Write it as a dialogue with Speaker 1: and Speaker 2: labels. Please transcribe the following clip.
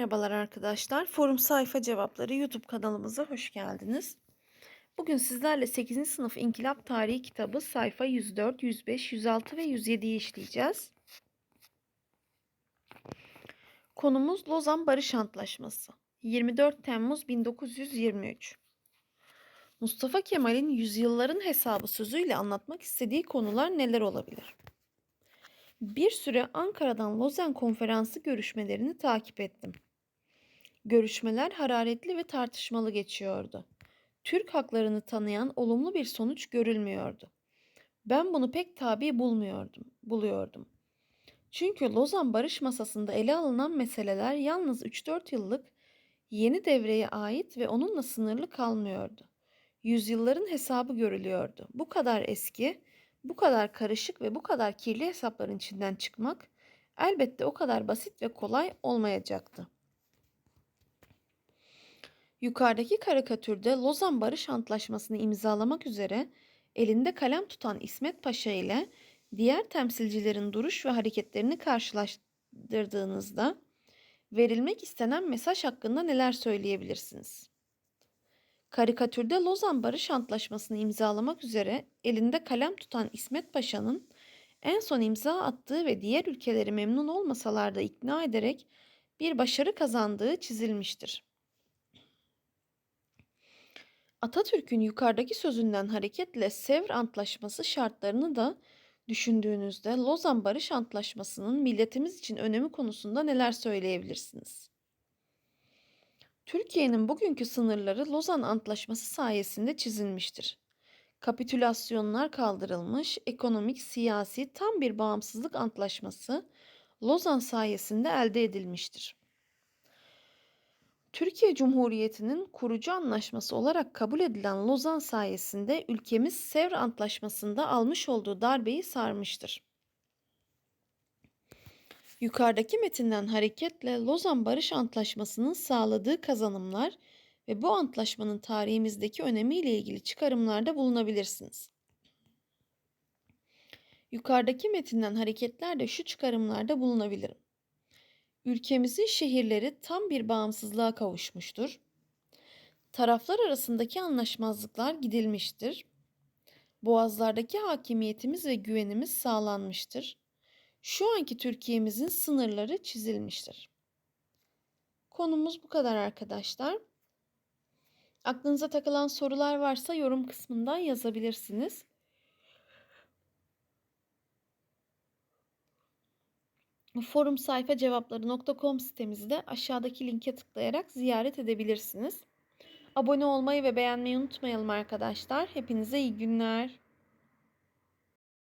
Speaker 1: Merhabalar arkadaşlar. Forum Sayfa Cevapları YouTube kanalımıza hoş geldiniz. Bugün sizlerle 8. sınıf İnkılap Tarihi kitabı sayfa 104, 105, 106 ve 107'yi işleyeceğiz. Konumuz Lozan Barış Antlaşması. 24 Temmuz 1923. Mustafa Kemal'in yüzyılların hesabı sözüyle anlatmak istediği konular neler olabilir? Bir süre Ankara'dan Lozan Konferansı görüşmelerini takip ettim. Görüşmeler hararetli ve tartışmalı geçiyordu. Türk haklarını tanıyan olumlu bir sonuç görülmüyordu. Ben bunu pek tabi bulmuyordum, buluyordum. Çünkü Lozan Barış Masası'nda ele alınan meseleler yalnız 3-4 yıllık yeni devreye ait ve onunla sınırlı kalmıyordu. Yüzyılların hesabı görülüyordu. Bu kadar eski, bu kadar karışık ve bu kadar kirli hesapların içinden çıkmak elbette o kadar basit ve kolay olmayacaktı. Yukarıdaki karikatürde Lozan Barış Antlaşması'nı imzalamak üzere elinde kalem tutan İsmet Paşa ile diğer temsilcilerin duruş ve hareketlerini karşılaştırdığınızda verilmek istenen mesaj hakkında neler söyleyebilirsiniz? Karikatürde Lozan Barış Antlaşması'nı imzalamak üzere elinde kalem tutan İsmet Paşa'nın en son imza attığı ve diğer ülkeleri memnun olmasalar da ikna ederek bir başarı kazandığı çizilmiştir. Atatürk'ün yukarıdaki sözünden hareketle Sevr Antlaşması şartlarını da düşündüğünüzde Lozan Barış Antlaşması'nın milletimiz için önemi konusunda neler söyleyebilirsiniz? Türkiye'nin bugünkü sınırları Lozan Antlaşması sayesinde çizilmiştir. Kapitülasyonlar kaldırılmış, ekonomik, siyasi tam bir bağımsızlık antlaşması Lozan sayesinde elde edilmiştir. Türkiye Cumhuriyeti'nin kurucu anlaşması olarak kabul edilen Lozan sayesinde ülkemiz Sevr Antlaşması'nda almış olduğu darbeyi sarmıştır. Yukarıdaki metinden hareketle Lozan Barış Antlaşması'nın sağladığı kazanımlar ve bu antlaşmanın tarihimizdeki önemiyle ilgili çıkarımlarda bulunabilirsiniz. Yukarıdaki metinden hareketlerle şu çıkarımlarda bulunabilirim. Ülkemizin şehirleri tam bir bağımsızlığa kavuşmuştur. Taraflar arasındaki anlaşmazlıklar gidilmiştir. Boğazlardaki hakimiyetimiz ve güvenimiz sağlanmıştır. Şu anki Türkiye'mizin sınırları çizilmiştir. Konumuz bu kadar arkadaşlar. Aklınıza takılan sorular varsa yorum kısmından yazabilirsiniz. Forum sayfa cevapları.com sitemizi de aşağıdaki linke tıklayarak ziyaret edebilirsiniz. Abone olmayı ve beğenmeyi unutmayalım arkadaşlar. Hepinize iyi günler.